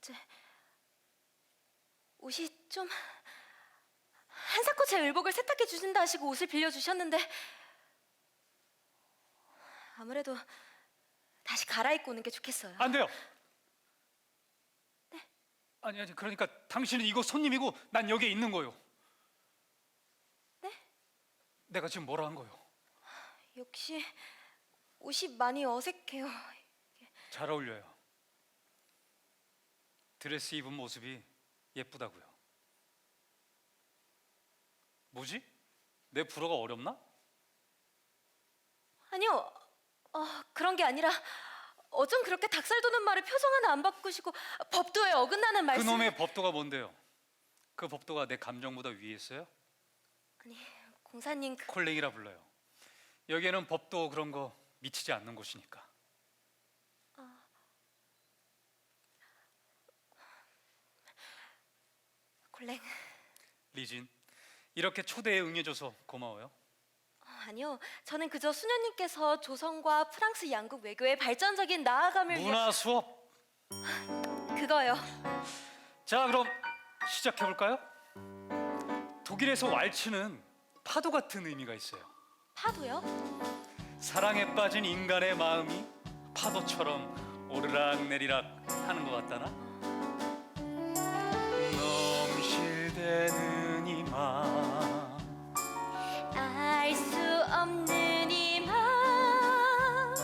어째 옷이 좀 한사코 제 의복을 세탁해 주신다 하시고 옷을 빌려 주셨는데 아무래도 다시 갈아입고 오는 게 좋겠어요. 안 돼요. 아니 아니 그러니까 당신은 이거 손님이고 난 여기에 있는 거요. 네? 내가 지금 뭐라 한 거요? 역시 옷이 많이 어색해요. 잘 어울려요. 드레스 입은 모습이 예쁘다고요. 뭐지? 내 불어가 어렵나? 아니요, 어, 그런 게 아니라 어쩜 그렇게 닭살 돋는 말을 표정 하나 안 바꾸시고 법도에 어긋나는 말씀. 그놈의 법도가 뭔데요? 그 법도가 내 감정보다 위에 있어요? 아니 공사님 그 콜랭이라 불러요. 여기에는 법도 그런 거 미치지 않는 곳이니까. 콜랭 리진, 이렇게 초대에 응해줘서 고마워요. 어, 아니요, 저는 그저 수녀님께서 조선과 프랑스 양국 외교의 발전적인 나아감을 위해 문화 수업. 그거요. 자, 그럼 시작해 볼까요? 독일에서 왈츠는 파도 같은 의미가 있어요. 파도요? 사랑에 빠진 인간의 마음이 파도처럼 오르락 내리락 하는 것 같다나? 넘실대는 이맘 알 수 없는 이맘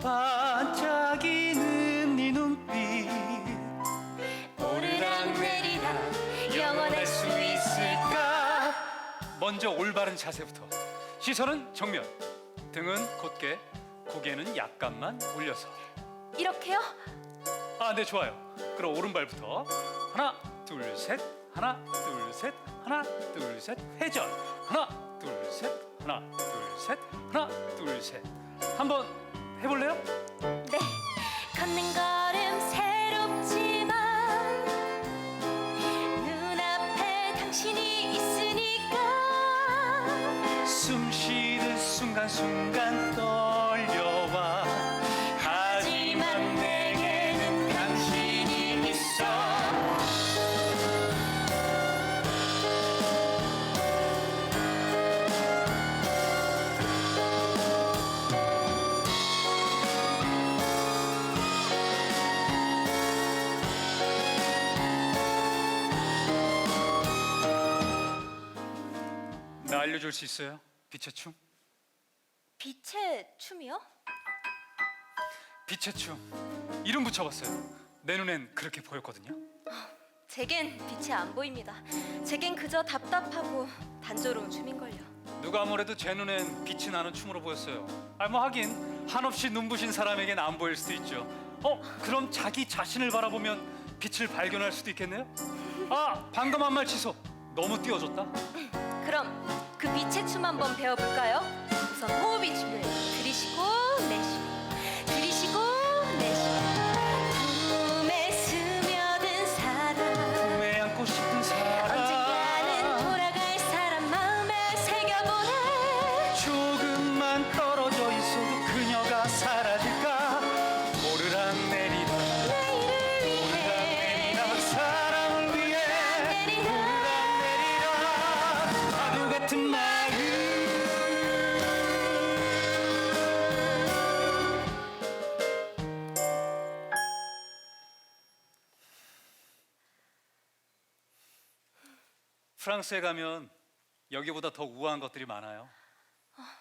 반짝이는 네 눈빛. 오르락 내리락 영원할 수 있을까? 먼저 올바른 자세부터. 시선은 정면 등은 곧게 고개는 약간만 올려서. 이렇게요? 아 네 좋아요. 그럼 오른발부터. 하나 둘셋 하나 둘 셋 하나 둘 셋 회전 하나 둘 셋 하나 둘 셋 하나 둘 셋 한번 해볼래요? 네. 걷는 걸음 새롭지만 눈앞에 당신이 있으니까 숨 쉬는 순간순간 수 있어요? 빛의 춤? 빛의 춤이요? 빛의 춤 이름 붙여봤어요 내 눈엔 그렇게 보였거든요 제겐 빛이 안 보입니다. 제겐 그저 답답하고 단조로운 춤인걸요. 누가 아무래도 제 눈엔 빛이 나는 춤으로 보였어요 아 뭐 하긴 한없이 눈부신 사람에겐 안 보일 수도 있죠 어? 그럼 자기 자신을 바라보면 빛을 발견할 수도 있겠네요? 아 방금 한 말 취소 너무 띄워줬다 그럼 그 빛의 춤 한번 배워볼까요? 우선 호흡이 중요해요. 프랑스에 가면 여기보다 더 우아한 것들이 많아요.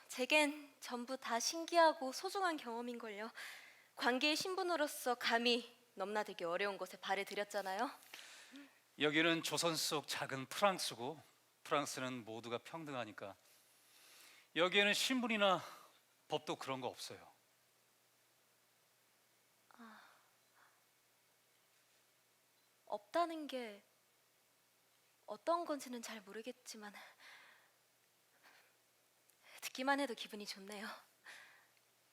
제겐 전부 다 신기하고 소중한 경험인걸요. 관계의 신분으로서 감히 넘나들기 어려운 곳에 발을 들였잖아요. 여기는 조선 속 작은 프랑스고 프랑스는 모두가 평등하니까 여기에는 신분이나 법도 그런 거 없어요. 없다는 게 어떤 건지는 잘 모르겠지만 듣기만 해도 기분이 좋네요.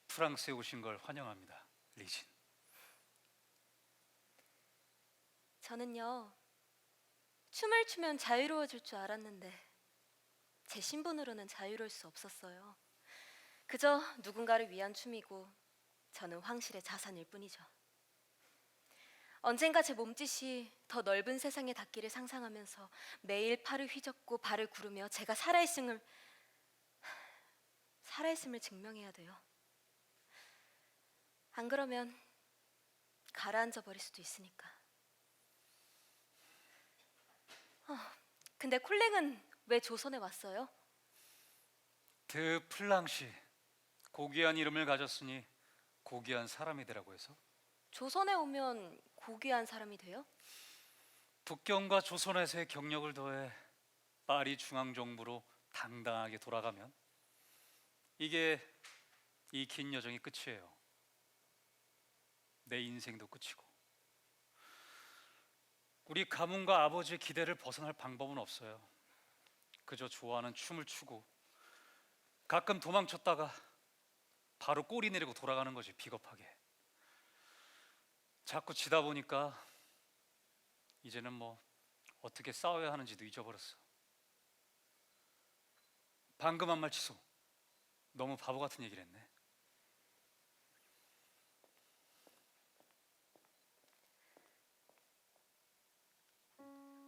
프랑스에 오신 걸 환영합니다, 리진. 저는요 춤을 추면 자유로워질 줄 알았는데 제 신분으로는 자유로울 수 없었어요. 그저 누군가를 위한 춤이고 저는 황실의 자산일 뿐이죠. 언젠가 제 몸짓이 더 넓은 세상에 닿기를 상상하면서 매일 팔을 휘젓고 발을 구르며 제가 살아있음을 살아있음을 증명해야 돼요. 안 그러면 가라앉아 버릴 수도 있으니까. 어, 근데 콜랭은 왜 조선에 왔어요? 드 플랑시 고귀한 이름을 가졌으니 고귀한 사람이 되라고 해서 조선에 오면 고귀한 사람이 돼요? 북경과 조선에서의 경력을 더해 파리 중앙 정부로 당당하게 돌아가면 이게 이 긴 여정이 끝이에요. 내 인생도 끝이고 우리 가문과 아버지의 기대를 벗어날 방법은 없어요. 그저 좋아하는 춤을 추고 가끔 도망쳤다가 바로 꼬리 내리고 돌아가는 거지 비겁하게. 자꾸 지다 보니까 이제는 뭐 어떻게 싸워야 하는지도 잊어버렸어. 방금 한 말 취소. 너무 바보 같은 얘기를 했네.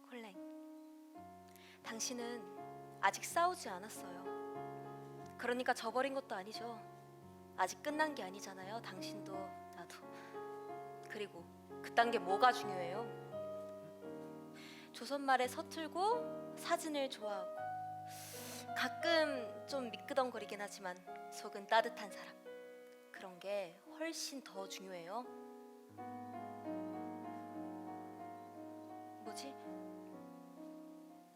콜랭, 당신은 아직 싸우지 않았어요. 그러니까 저버린 것도 아니죠. 아직 끝난 게 아니잖아요. 당신도. 그리고 그딴 게 뭐가 중요해요? 조선말에 서툴고 사진을 좋아하고 가끔 좀 미끄덩거리긴 하지만 속은 따뜻한 사람. 그런 게 훨씬 더 중요해요. 뭐지?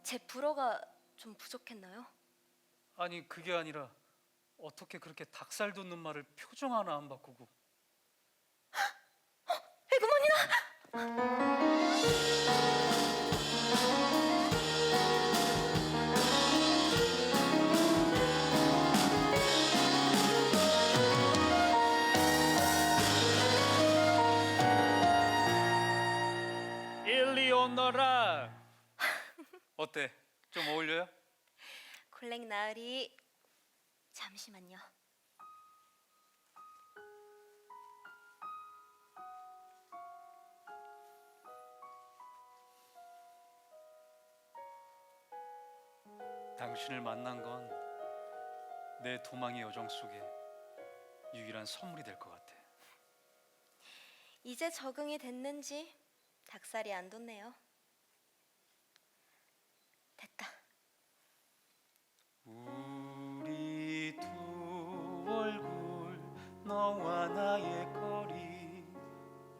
제 불어가 좀 부족했나요? 아니 그게 아니라 어떻게 그렇게 닭살 돋는 말을 표정 하나 안 바꾸고 에그머니나! 일리오너라 어때? 좀 어울려요? 콜렉 나으리 잠시만요. 당신을 만난 건 내 도망의 여정 속에 유일한 선물이 될 것 같아. 이제 적응이 됐는지 닭살이 안 돋네요. 됐다. 우리 두 얼굴 너와 나의 거리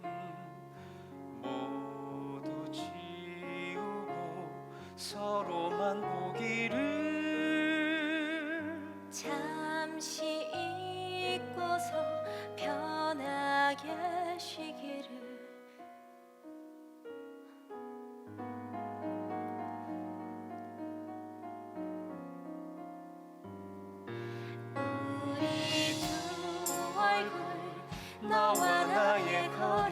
음, 모두 지우고 서로 너와 나의 거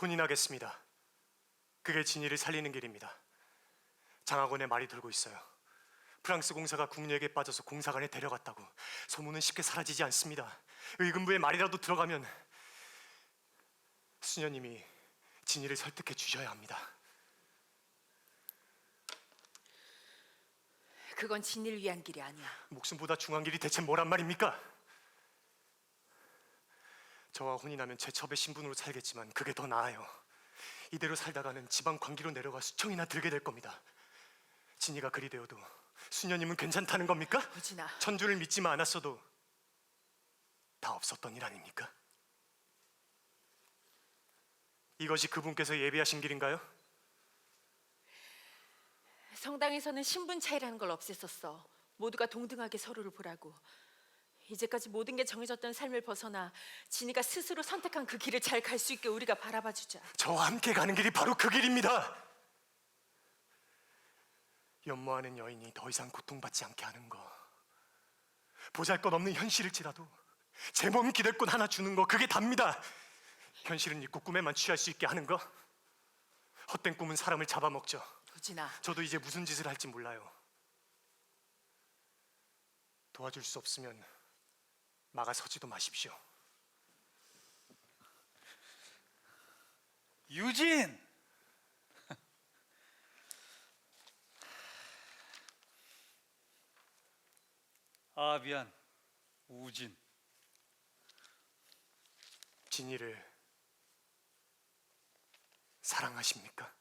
혼인하겠습니다. 그게 진이를 살리는 길입니다. 장학원에 말이 돌고 있어요. 프랑스 공사가 국력에 빠져서 공사관에 데려갔다고 소문은 쉽게 사라지지 않습니다. 의금부에 말이라도 들어가면 수녀님이 진이를 설득해 주셔야 합니다. 그건 진리를 위한 길이 아니야. 목숨보다 중요한 길이 대체 뭐란 말입니까? 저와 혼인하면 제첩의 신분으로 살겠지만 그게 더 나아요. 이대로 살다가는 지방 관기로 내려가 수청이나 들게 될 겁니다. 진이가 그리 되어도 수녀님은 괜찮다는 겁니까? 우진아, 천주를 믿지만 않았어도 다 없었던 일 아닙니까? 이것이 그분께서 예비하신 길인가요? 성당에서는 신분 차이라는 걸 없앴었어. 모두가 동등하게 서로를 보라고. 이제까지 모든 게 정해졌던 삶을 벗어나 진이가 스스로 선택한 그 길을 잘 갈 수 있게 우리가 바라봐 주자. 저와 함께 가는 길이 바로 그 길입니다. 연모하는 여인이 더 이상 고통받지 않게 하는 거. 보잘것없는 현실일지라도 제 몸 기댈 곳 하나 주는 거 그게 답니다. 현실은 잊고 꿈에만 취할 수 있게 하는 거. 헛된 꿈은 사람을 잡아먹죠. 도진아, 저도 이제 무슨 짓을 할지 몰라요. 도와줄 수 없으면 막아서지도 마십시오. 유진! 아 미안 우진 진이를 사랑하십니까?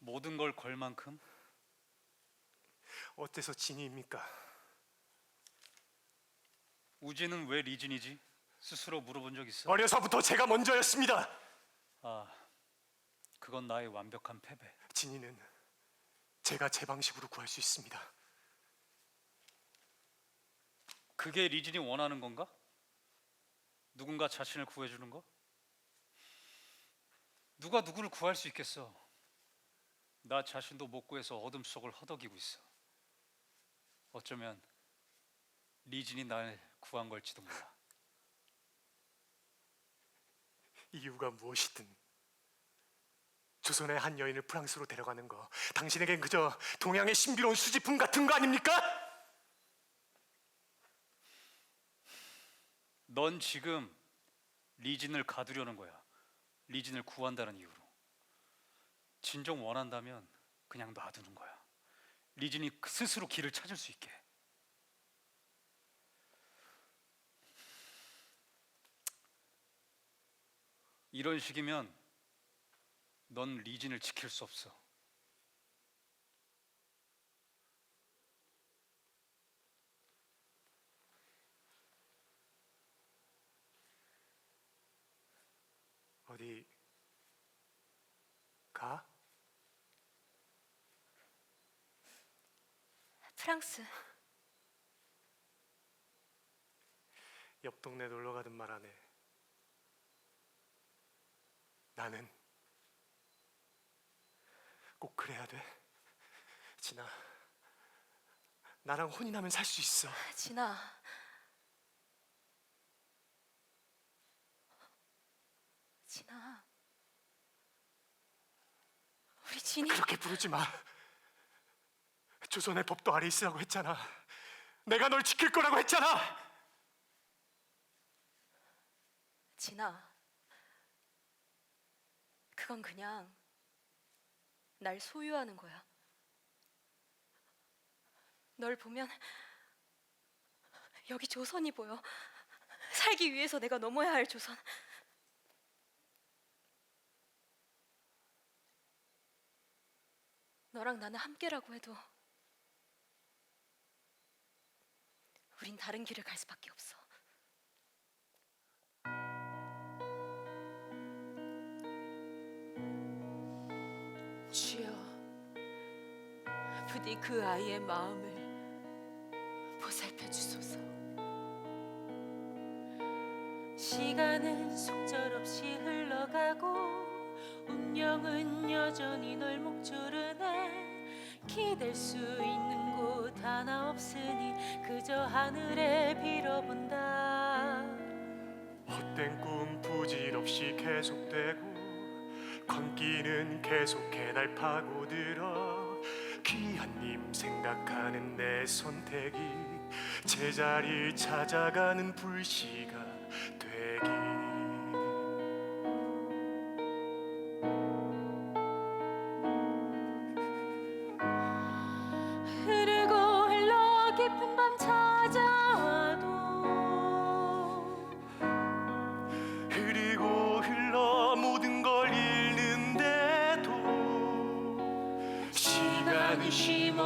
모든 걸 걸 만큼 어때서 진이입니까? 우진은 왜 리진이지? 스스로 물어본 적 있어? 어려서부터 제가 먼저였습니다. 아 그건 나의 완벽한 패배 진이는 제가 제 방식으로 구할 수 있습니다. 그게 리진이 원하는 건가? 누군가 자신을 구해주는 거? 누가 누구를 구할 수 있겠어? 나 자신도 못 구해서 어둠 속을 허덕이고 있어. 어쩌면 리진이 날 구한 걸지도 몰라. 이유가 무엇이든 조선의 한 여인을 프랑스로 데려가는 거 당신에겐 그저 동양의 신비로운 수집품 같은 거 아닙니까? 넌 지금 리진을 가두려는 거야. 리진을 구한다는 이유로. 진정 원한다면 그냥 놔두는 거야. 리진이 스스로 길을 찾을 수 있게. 이런 식이면 넌 리진을 지킬 수 없어. 어디 가? 프랑스 옆 동네 놀러 가든 말하네. 나는 꼭 그래야 돼. 진아, 나랑 혼인하면 살 수 있어. 진아 진아 우리 진이 그렇게 부르지 마. 조선의 법도 아래 있으라고 했잖아. 내가 널 지킬 거라고 했잖아. 진아 그건 그냥 날 소유하는 거야 널 보면 여기 조선이 보여 살기 위해서 내가 넘어야 할 조선 너랑 나는 함께라고 해도 우린 다른 길을 갈 수밖에 없어 주여, 부디 그 아이의 마음을 보살펴 주소서. 시간은 속절없이 흘러가고 운명은 여전히 널 목조르네 기댈 수 있는 곳 하나 없으니 그저 하늘에 빌어본다. 헛된 꿈 부질없이 계속되고 광기는 계속해 날 파고들어 귀한 님 생각하는 내 선택이 제자리 찾아가는 불씨가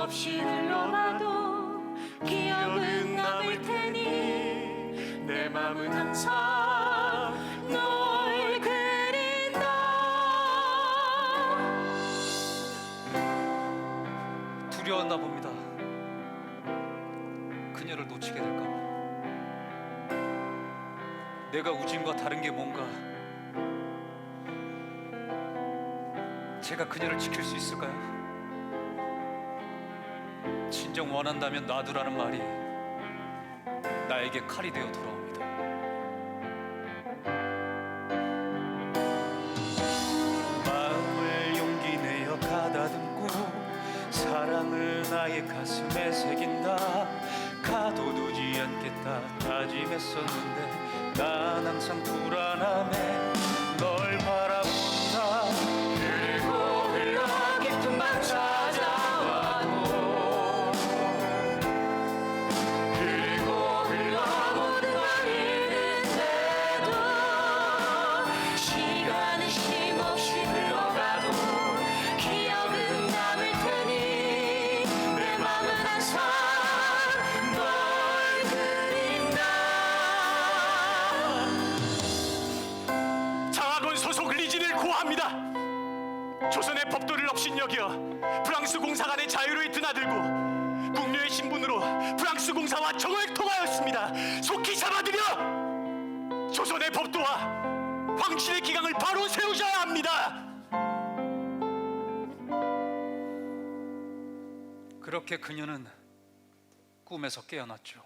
없이 흘러가도 기억은 남을 테니 내 맘은 항상 널 그린다 두려웠나 봅니다. 그녀를 놓치게 될까 봐. 내가 우진과 다른 게 뭔가. 제가 그녀를 지킬 수 있을까요? 진정 원한다면 놔두라는 말이 나에게 칼이 되어 돌아옵니다. 마음을 용기 내어 가다듬고 사랑을 나의 가슴에 새긴다 가둬두지 않겠다 다짐했었는데 난 항상 불안함에 자유를 드나들고 국녀의 신분으로 프랑스 공사와 정을 통하였습니다. 속히 잡아들여 조선의 법도와 황실의 기강을 바로 세우셔야 합니다. 그렇게 그녀는 꿈에서 깨어났죠.